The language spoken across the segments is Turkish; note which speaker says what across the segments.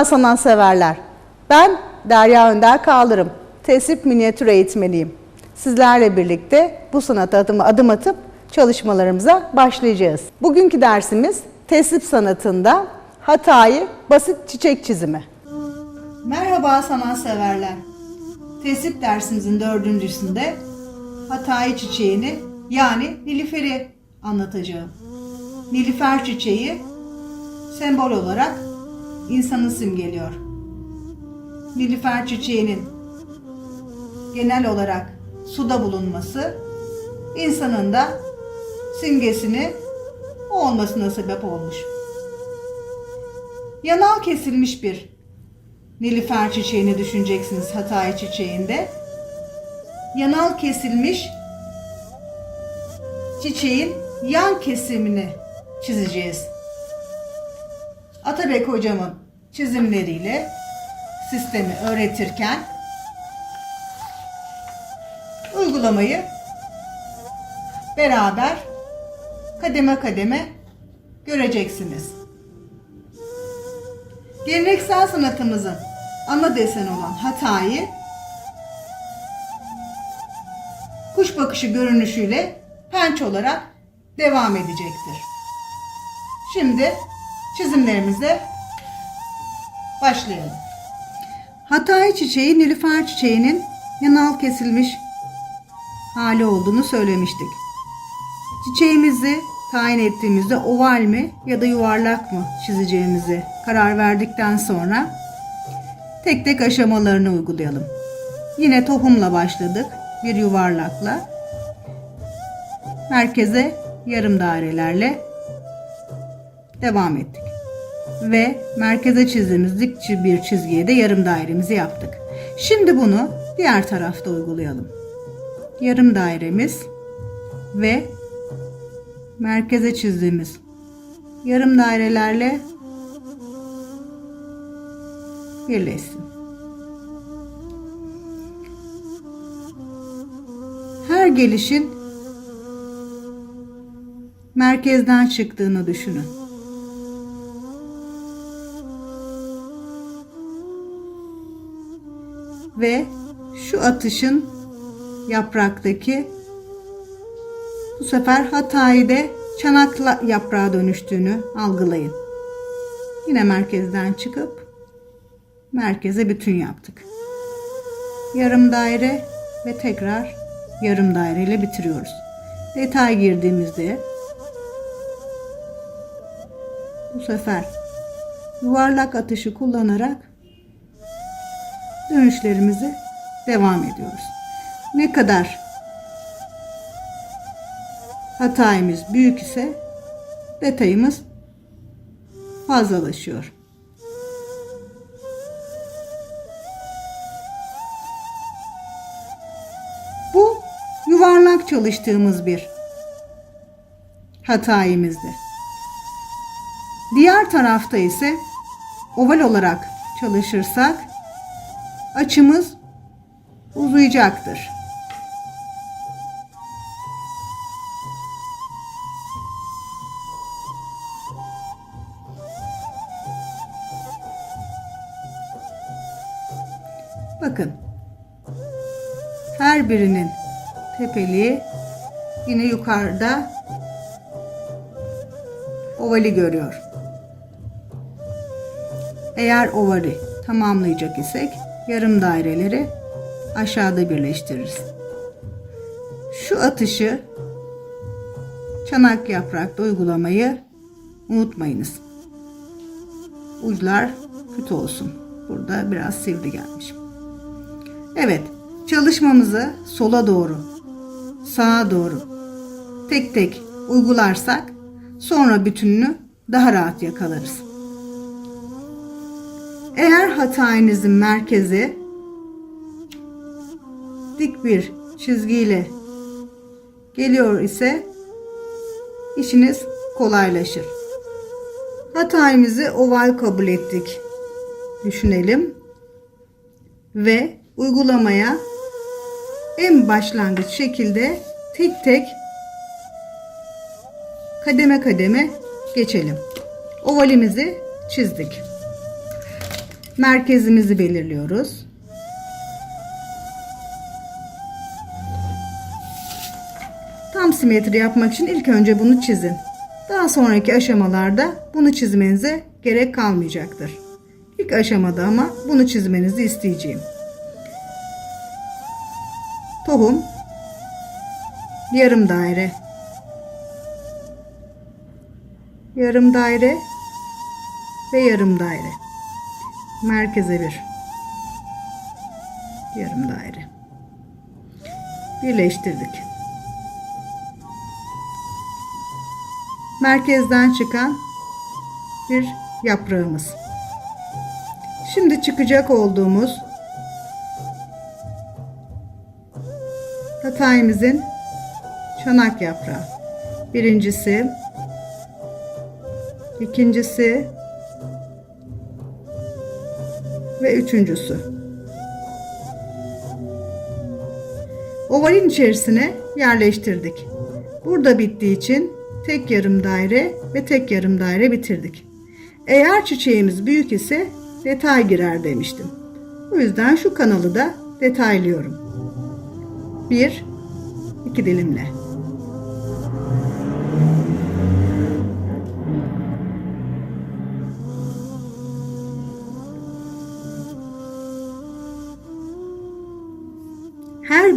Speaker 1: Merhaba sanatseverler. Ben Derya Önder Kaldırım. Tesip minyatür eğitmeniyim. Sizlerle birlikte bu sanata adım, adım atıp çalışmalarımıza başlayacağız. Bugünkü dersimiz tesip sanatında hatayı basit çiçek çizimi. Merhaba sanatseverler. Tesip dersimizin dördüncüsünde hatayı çiçeğini yani nilüferi anlatacağım. Nilüfer çiçeği sembol olarak insanı simgeliyor. Nilüfer çiçeğinin genel olarak suda bulunması insanın da simgesini o olmasına sebep olmuş. Yanal kesilmiş bir nilüfer çiçeğini düşüneceksiniz Hatay çiçeğinde. Yanal kesilmiş çiçeğin yan kesimini çizeceğiz. Atabek hocamın çizimleriyle sistemi öğretirken uygulamayı beraber kademe kademe göreceksiniz. Geleneksel sanatımızın ana desen olan hatayı kuş bakışı görünüşüyle penç olarak devam edecektir. Şimdi çizimlerimize başlayalım. Hatay çiçeği nilüfer çiçeğinin yanal kesilmiş hali olduğunu söylemiştik. Çiçeğimizi tayin ettiğimizde oval mi ya da yuvarlak mı çizeceğimizi karar verdikten sonra tek tek aşamalarını uygulayalım. Yine tohumla başladık. Bir yuvarlakla merkeze yarım dairelerle devam ettik. Ve merkeze çizdiğimiz dik bir çizgiye de yarım dairemizi yaptık. Şimdi bunu diğer tarafta uygulayalım. Yarım dairemiz ve merkeze çizdiğimiz yarım dairelerle birleşsin. Her gelişin merkezden çıktığını düşünün. Ve şu atışın yapraktaki bu sefer Hatay'da çanakla yaprağa dönüştüğünü algılayın. Yine merkezden çıkıp merkeze bütün yaptık. Yarım daire ve tekrar yarım daire ile bitiriyoruz. Detay girdiğimizde bu sefer yuvarlak atışı kullanarak dönüşlerimizi devam ediyoruz. Ne kadar hatayımız büyük ise detayımız fazlalaşıyor. Bu yuvarlak çalıştığımız bir hatayımızdır. Diğer tarafta ise oval olarak çalışırsak açımız uzayacaktır. Bakın. Her birinin tepeliği yine yukarıda ovali görüyor. Eğer ovali tamamlayacak isek yarım daireleri aşağıda birleştiririz. Şu atışı çanak yaprakta uygulamayı unutmayınız. Uçlar kötü olsun. Burada biraz sivri gelmiş. Evet, çalışmamızı sola doğru, sağa doğru tek tek uygularsak sonra bütününü daha rahat yakalarız. Hatanızın merkezi dik bir çizgiyle geliyor ise işiniz kolaylaşır. Hatayımızı oval kabul ettik. Düşünelim. Ve uygulamaya en başlangıç şekilde tek tek kademe kademe geçelim. Ovalimizi çizdik. Merkezimizi belirliyoruz. Tam simetri yapmak için ilk önce bunu çizin. Daha sonraki aşamalarda bunu çizmenize gerek kalmayacaktır. İlk aşamada ama bunu çizmenizi isteyeceğim. Tohum yarım daire yarım daire ve yarım daire merkeze bir. Yarım daire. Birleştirdik. Merkezden çıkan bir yaprağımız. Şimdi çıkacak olduğumuz Hatayımızın çanak yaprağı. Birincisi, ikincisi ve üçüncüsü. Ovalin içerisine yerleştirdik. Burada bittiği için tek yarım daire ve tek yarım daire bitirdik. Eğer çiçeğimiz büyük ise detay girer demiştim. O yüzden şu kanalı da detaylıyorum. Bir, iki dilimle.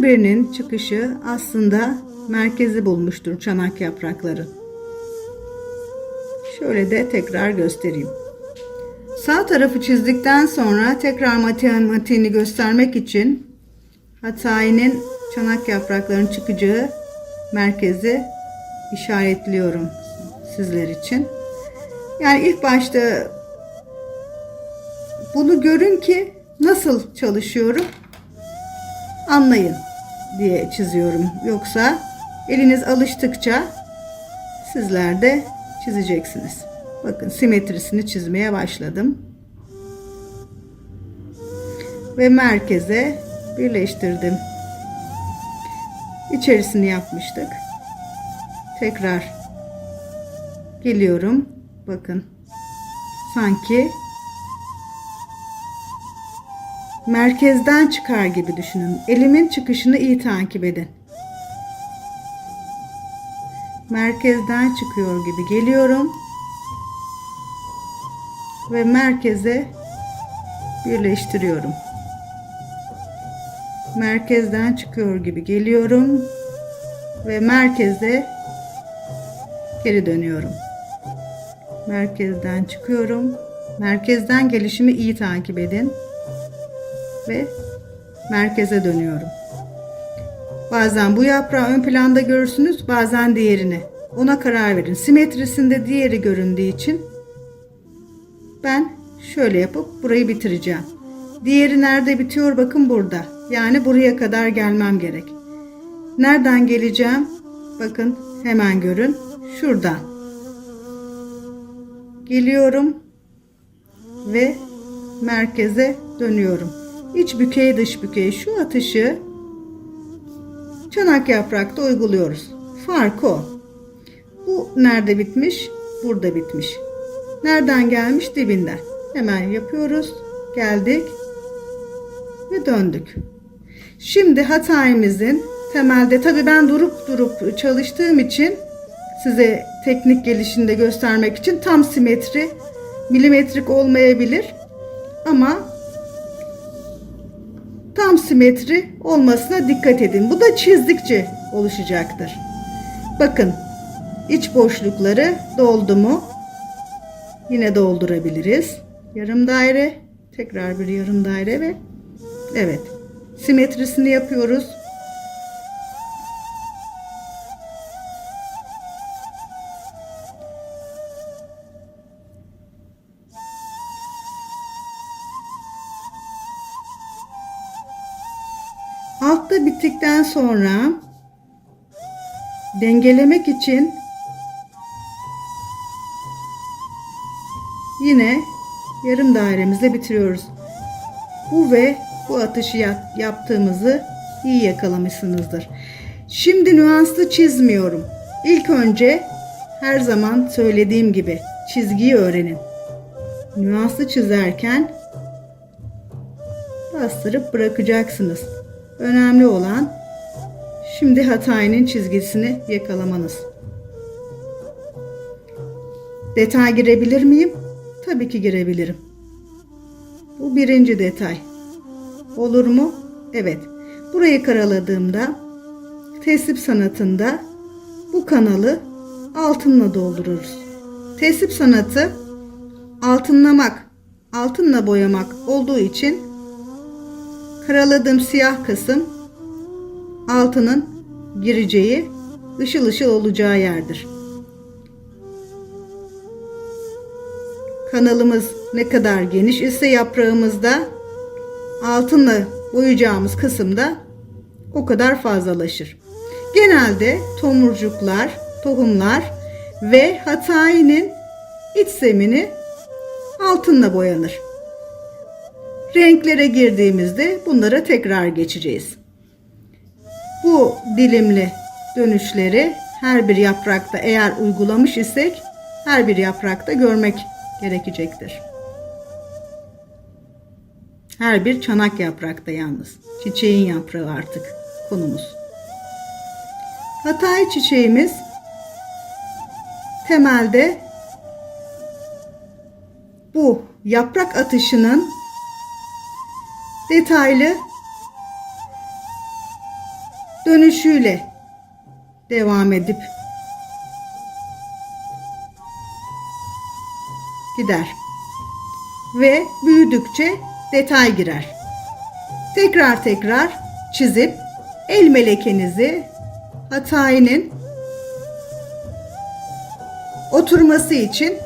Speaker 1: Birinin çıkışı aslında merkezi bulmuştur çanak yaprakları. Şöyle de tekrar göstereyim. Sağ tarafı çizdikten sonra tekrar matematiğini göstermek için Hatay'ın çanak yapraklarının çıkacağı merkezi işaretliyorum sizler için. Yani ilk başta bunu görün ki nasıl çalışıyorum anlayın diye çiziyorum. Yoksa eliniz alıştıkça sizler de çizeceksiniz. Bakın simetrisini çizmeye başladım. Ve merkeze birleştirdim. İçerisini yapmıştık. Tekrar geliyorum. Bakın. Sanki merkezden çıkar gibi düşünün. Elimin çıkışını iyi takip edin. Merkezden çıkıyor gibi geliyorum. Ve merkeze birleştiriyorum merkezden çıkıyor gibi geliyorum ve merkeze geri dönüyorum. Merkezden çıkıyorum. Merkezden gelişimi iyi takip edin ve merkeze dönüyorum. Bazen bu yaprağı ön planda görürsünüz, bazen diğerini. Ona karar verin. Simetrisinde diğeri göründüğü için ben şöyle yapıp burayı bitireceğim. Diğeri nerede bitiyor? Bakın burada. Yani buraya kadar gelmem gerek. Nereden geleceğim? Bakın hemen görün. Şuradan. Geliyorum ve merkeze dönüyorum. İç bükey dış bükey şu atışı çanak yaprakta uyguluyoruz. Fark o. Bu nerede bitmiş? Burada bitmiş. Nereden gelmiş? Dibinden. Hemen yapıyoruz. Geldik ve döndük. Şimdi Hatay'ımızın temelde tabi ben durup durup çalıştığım için size teknik gelişinde göstermek için tam simetri milimetrik olmayabilir ama tam simetri olmasına dikkat edin. Bu da çizdikçe oluşacaktır. Bakın iç boşlukları doldu mu yine doldurabiliriz. Yarım daire, tekrar bir yarım daire ve evet simetrisini yapıyoruz. Sonra dengelemek için yine yarım dairemizle bitiriyoruz. Bu ve bu atışı yaptığımızı iyi yakalamışsınızdır. Şimdi nüanslı çizmiyorum. İlk önce her zaman söylediğim gibi çizgiyi öğrenin. Nüanslı çizerken bastırıp bırakacaksınız. Önemli olan şimdi hatainin çizgisini yakalamanız. Detay girebilir miyim? Tabii ki girebilirim. Bu birinci detay. Olur mu? Evet. Burayı karaladığımda tesip sanatında bu kanalı altınla doldururuz. Tesip sanatı altınlamak, altınla boyamak olduğu için karaladığım siyah kısım altının gireceği, ışıl ışıl olacağı yerdir. Kanalımız ne kadar geniş ise yaprağımızda altınla boyayacağımız kısımda o kadar fazlalaşır. Genelde tomurcuklar, tohumlar ve hatayinin iç zemini altınla boyanır. Renklere girdiğimizde bunlara tekrar geçeceğiz. Bu dilimli dönüşleri her bir yaprakta eğer uygulamış isek her bir yaprakta görmek gerekecektir. Her bir çanak yaprakta yalnız. Çiçeğin yaprağı artık konumuz. Hatay çiçeğimiz temelde bu yaprak atışının detaylı dönüşüyle devam edip gider. Ve büyüdükçe detay girer. Tekrar tekrar çizip el melekenizi hatayının oturması için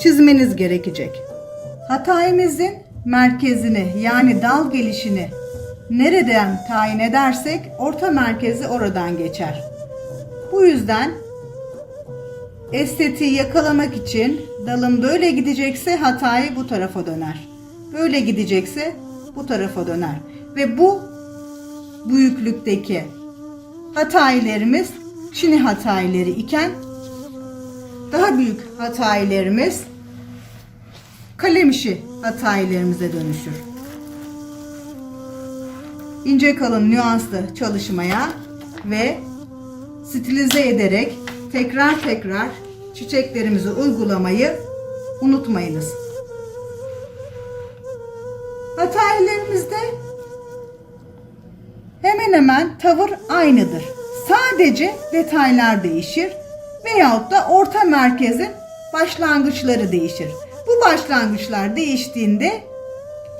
Speaker 1: çizmeniz gerekecek. Hatayımızın merkezini yani dal gelişini nereden tayin edersek orta merkezi oradan geçer. Bu yüzden estetiği yakalamak için dalım böyle gidecekse hatayı bu tarafa döner. Böyle gidecekse bu tarafa döner. Ve bu büyüklükteki hataylarımız Çin'i hatayları iken daha büyük hataylarımız kalem işi hataylarımıza dönüşür. İnce kalın nüanslı çalışmaya ve stilize ederek tekrar tekrar çiçeklerimizi uygulamayı unutmayınız. Hataylarımızda hemen hemen tavır aynıdır. Sadece detaylar değişir veyahut da orta merkezin başlangıçları değişir. Bu başlangıçlar değiştiğinde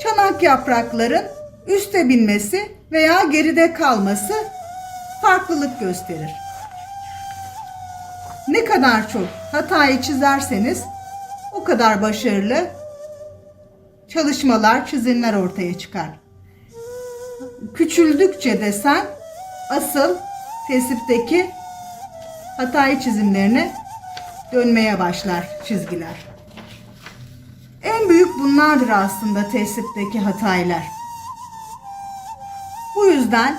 Speaker 1: çanak yaprakların üste binmesi veya geride kalması farklılık gösterir. Ne kadar çok hatayı çizerseniz o kadar başarılı çalışmalar, çizimler ortaya çıkar. Küçüldükçe desen asıl tesipteki hatayı çizimlerine dönmeye başlar çizgiler. En büyük bunlardır aslında tesipteki hataylar. Bu yüzden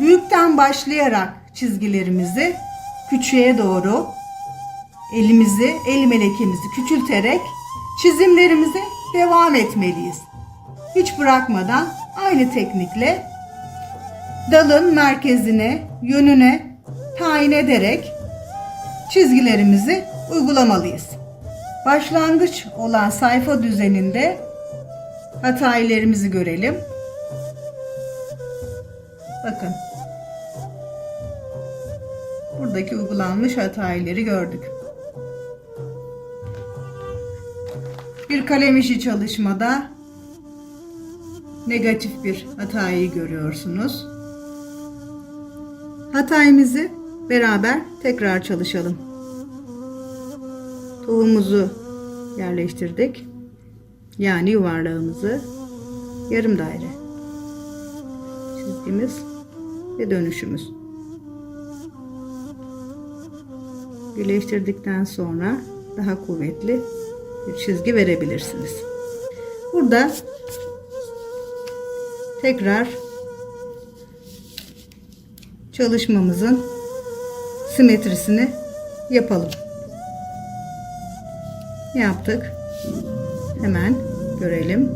Speaker 1: büyükten başlayarak çizgilerimizi küçüğe doğru elimizi, el melekemizi küçülterek çizimlerimize devam etmeliyiz. Hiç bırakmadan aynı teknikle dalın merkezine, yönüne tayin ederek çizgilerimizi uygulamalıyız. Başlangıç olan sayfa düzeninde hataylarımızı görelim. Bakın. Buradaki uygulanmış hatayları gördük. Bir kalem işi çalışmada negatif bir hatayı görüyorsunuz. Hatayımızı beraber tekrar çalışalım. Tohumumuzu yerleştirdik. Yani yuvarlağımızı yarım daire çizgimiz ve dönüşümüz. Birleştirdikten sonra daha kuvvetli bir çizgi verebilirsiniz. Burada tekrar çalışmamızın simetrisini yapalım. Yaptık. Hemen görelim.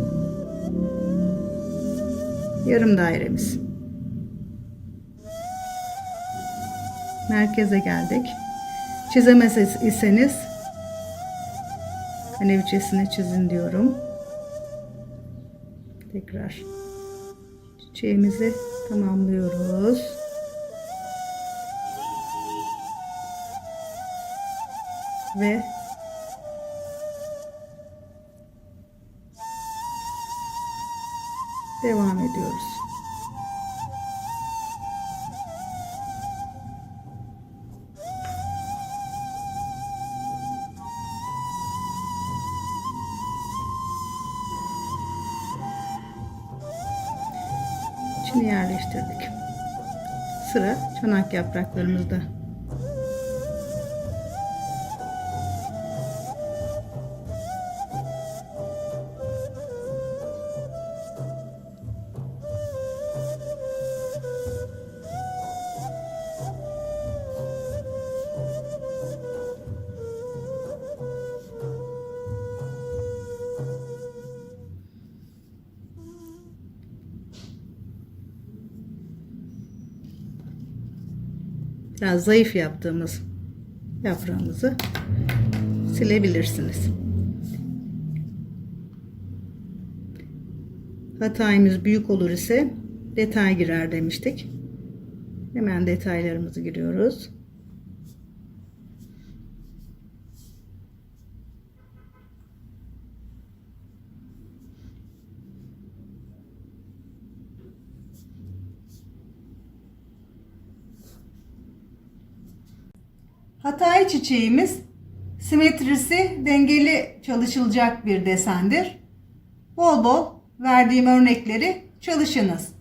Speaker 1: yarım dairemiz. Merkeze geldik. Çizemez iseniz kaneviçesini çizin diyorum. Tekrar çiçeğimizi tamamlıyoruz. Ve devam ediyoruz. Yerleştirdik. Sıra çanak yapraklarımızda. Biraz zayıf yaptığımız yaprağımızı silebilirsiniz. Hatayımız büyük olur ise detay girer demiştik. Hemen detaylarımızı giriyoruz. Hatay çiçeğimiz simetrisi dengeli çalışılacak bir desendir. Bol bol verdiğim örnekleri çalışınız.